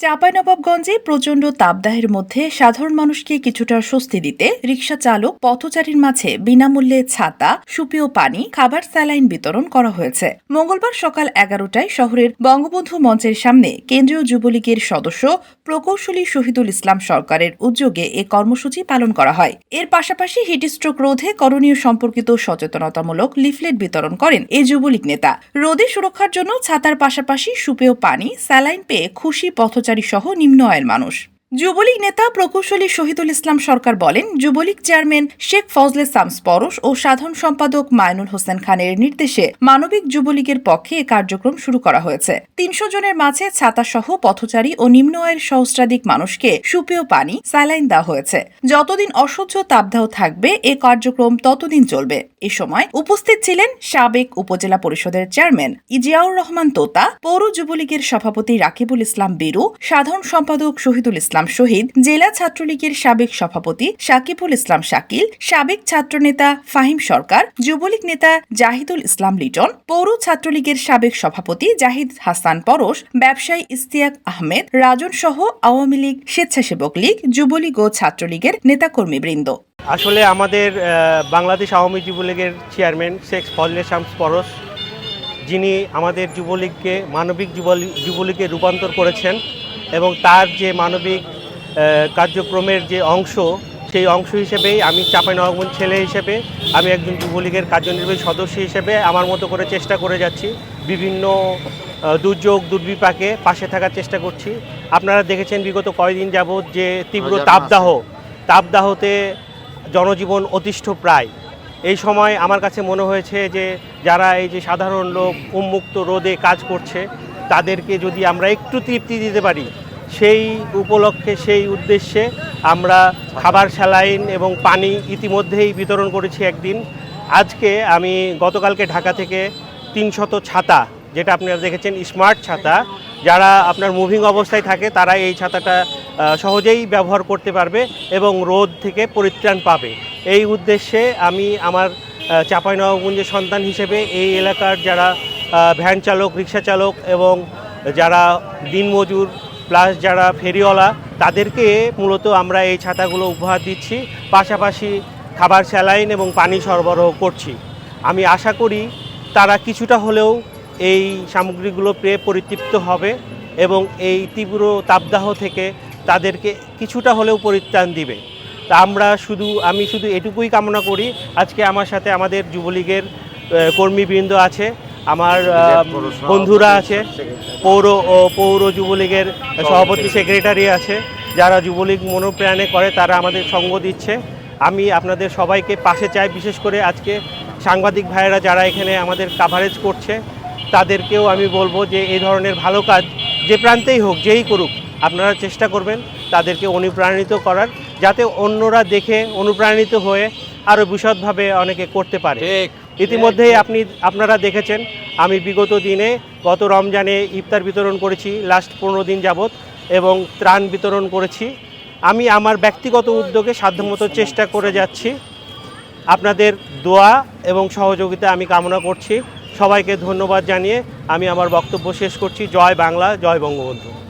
চাঁপাইনবাবগঞ্জে প্রচণ্ড তাপদাহের মধ্যে সাধারণ মানুষকে কিছুটা স্বস্তি দিতে রিকশা চালক, পথচারীর মাঝে বিনামূল্যে ছাতা সুপেয় পানি, খাবার, স্যালাইন বিতরণ করা হয়েছে। মঙ্গলবার সকাল এগারোটায় শহরের বঙ্গবন্ধু মঞ্চের সামনে কেন্দ্রীয় যুবলীগের সদস্য প্রকৌশলী শহীদুল ইসলাম সরকারের উদ্যোগে এ কর্মসূচি পালন করা হয়। এর পাশাপাশি হিটস্ট্রোক রোধে করণীয় সম্পর্কিত সচেতনতামূলক লিফলেট বিতরণ করেন এই যুবলীগ নেতা। রোদে সুরক্ষার জন্য ছাতার পাশাপাশি সুপেয় পানি, স্যালাইন পেয়ে খুশি পথচারী সহ নিম্ন আয়ের মানুষ। যুবলীগ নেতা প্রকৌশলী শহীদুল ইসলাম সরকার বলেন, যুবলীগ চেয়ারম্যান শেখ ফজলে সামস পরশ ও সাধারণ সম্পাদক মাইনুল হোসেন খানের নির্দেশে মানবিক যুবলীগের পক্ষে এ কার্যক্রম শুরু করা হয়েছে। তিনশো জনের মাঝে ছাতাসহ পথচারী ও নিম্ন আয়ের সহস্রাধিক মানুষকে সুপেয় পানি, স্যালাইন দেওয়া হয়েছে। যতদিন অসহ্য তাপদাহ থাকবে, এ কার্যক্রম ততদিন চলবে। এ সময় উপস্থিত ছিলেন সাবেক উপজেলা পরিষদের চেয়ারম্যান ইজিয়াউর রহমান তোতা, পৌর যুবলীগের সভাপতি রাকিবুল ইসলাম বীরু, সাধারণ সম্পাদক শহীদুল ইসলাম শহীদ, জেলা ছাত্রলীগের সাবেক সভাপতি সাকিবুল ইসলাম শাকিল, সাবেক ছাত্রনেতা ফাহিম সরকার, যুবলীগ নেতা জাহিদুল ইসলাম লিটন, পৌর ছাত্রলীগের সাবেক সভাপতি জাহিদ হাসান পরশ, ব্যবসায়ী ইস্তিয়াক আহমেদ রাজন সহ আওয়ামী লীগ স্বেচ্ছাসেবক লীগ, যুবলীগ ও ছাত্রলীগের নেতাকর্মীবৃন্দ। আসলে আমাদের বাংলাদেশ আওয়ামী যুবলীগের চেয়ারম্যান শেখ ফজলে শামস পরশ যিনি আমাদের যুবলীগকে মানবিক যুবলী- যুবলীগে রূপান্তর করেছেন এবং তার যে মানবিক কার্যক্রমের যে অংশ সেই অংশ হিসেবেই আমি চাঁপাইনবাবগঞ্জ ছেলে হিসেবে আমি একজন যুবলীগের কার্যনির্বাহী সদস্য হিসেবে আমার মতো করে চেষ্টা করে যাচ্ছি। বিভিন্ন দুর্যোগ দুর্বিপাকে পাশে থাকার চেষ্টা করছি। আপনারা দেখেছেন বিগত কয়েকদিন যাবৎ যে তীব্র তাপদাহ তাপদাহতে জনজীবন অতিষ্ঠ প্রায়। এই সময় আমার কাছে মনে হয়েছে যে, যারা এই যে সাধারণ লোক, উন্মুক্ত রোদে কাজ করছে, তাদেরকে যদি আমরা একটু তৃপ্তি দিতে পারি, সেই উপলক্ষে, সেই উদ্দেশ্যে আমরা খাবার স্যালাইন এবং পানি ইতিমধ্যেই বিতরণ করেছি একদিন। আজকে আমি গতকালকে ঢাকা থেকে তিনশত ছাতা, যেটা আপনারা দেখেছেন, স্মার্ট ছাতা, যারা আপনার মুভিং অবস্থায় থাকে, তারা এই ছাতাটা সহজেই ব্যবহার করতে পারবে এবং রোদ থেকে পরিত্রাণ পাবে। এই উদ্দেশ্যে আমি আমার চাঁপাইনবাবগঞ্জের সন্তান হিসেবে এই এলাকার যারা ভ্যান চালক, রিক্সা চালক এবং যারা দিনমজুর প্লাস যারা ফেরিওয়ালা, তাদেরকে মূলত আমরা এই ছাতাগুলো উপহার দিচ্ছি। পাশাপাশি খাবার স্যালাইন এবং পানি সরবরাহ করছি। আমি আশা করি তারা কিছুটা হলেও এই সামগ্রীগুলো পেয়ে পরিতৃপ্ত হবে এবং এই তীব্র তাপদাহ থেকে তাদেরকে কিছুটা হলেও পরিত্রাণ দিবে। তা আমরা শুধু আমি শুধু এটুকুই কামনা করি আজকে আমার সাথে আমাদের যুবলীগের কর্মীবৃন্দ আছে আমার বন্ধুরা আছে পৌর ও পৌর যুবলীগের সভাপতি। সেক্রেটারি আছে যারা যুবলীগ মনোপ্রাণে করে তারা আমাদের সঙ্গ দিচ্ছে। আমি আপনাদের সবাইকে পাশে চাই বিশেষ করে আজকে সাংবাদিক ভাইয়েরা যারা এখানে আমাদের কাভারেজ করছে তাদেরকেও আমি বলব যে এই ধরনের ভালো কাজ যে প্রান্তেই হোক যেই করুক আপনারা চেষ্টা করবেন তাদেরকে অনুপ্রাণিত করার যাতে অন্যরা দেখে অনুপ্রাণিত হয়ে আরও বিশদভাবে অনেকে করতে পারে। ইতিমধ্যেই আপনি আপনারা দেখেছেন আমি বিগত দিনে গত রমজানে ইফতার বিতরণ করেছি লাস্ট পনেরো দিন যাবৎ এবং ত্রাণ বিতরণ করেছি। আমি আমার ব্যক্তিগত উদ্যোগে সাধ্যমতো চেষ্টা করে যাচ্ছি। আপনাদের দোয়া এবং সহযোগিতা আমি কামনা করছি। সবাইকে ধন্যবাদ জানিয়ে আমি আমার বক্তব্য শেষ করছি। জয় বাংলা জয় বঙ্গবন্ধু।